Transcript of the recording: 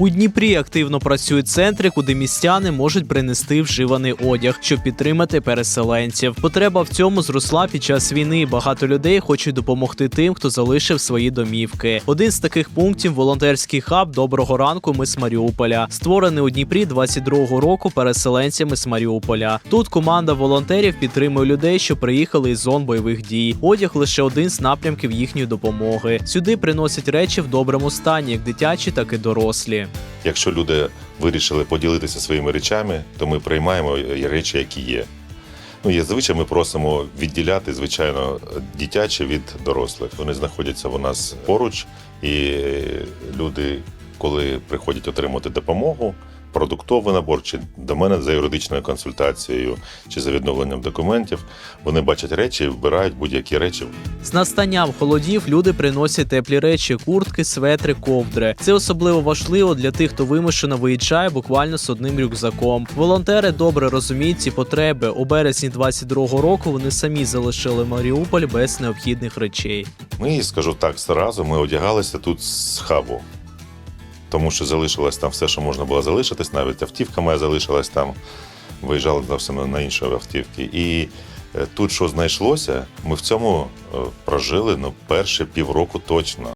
У Дніпрі активно працюють центри, куди містяни можуть принести вживаний одяг, щоб підтримати переселенців. Потреба в цьому зросла під час війни. Багато людей хочуть допомогти тим, хто залишив свої домівки. Один з таких пунктів волонтерський хаб Доброго ранку. Ми з Маріуполя, створений у Дніпрі 22-го року переселенцями з Маріуполя. Тут команда волонтерів підтримує людей, що приїхали із зон бойових дій. Одяг лише один з напрямків їхньої допомоги. Сюди приносять речі в доброму стані, як дитячі, так і дорослі. Якщо люди вирішили поділитися своїми речами, то ми приймаємо речі, які є. Ну, є звичай, ми просимо відділяти, звичайно, дитяче від дорослих. Вони знаходяться у нас поруч, і люди, коли приходять отримати допомогу, продуктовий набор, чи до мене за юридичною консультацією, чи за відновленням документів, вони бачать речі і вбирають будь-які речі З настанням холодів люди приносять теплі речі, куртки, светри, ковдри. Це особливо важливо для тих, хто вимушено виїжджає буквально з одним рюкзаком. Волонтери добре розуміють ці потреби. У березні 22-го року вони самі залишили Маріуполь без необхідних речей. Ми, скажу так, зразу ми одягалися тут з хабу. Тому що залишилось там все, що можна було залишитись, навіть автівка моя залишилась там, виїжджали на інші автівки. І е, тут, що знайшлося, ми в цьому е, прожили ну, перше півроку точно.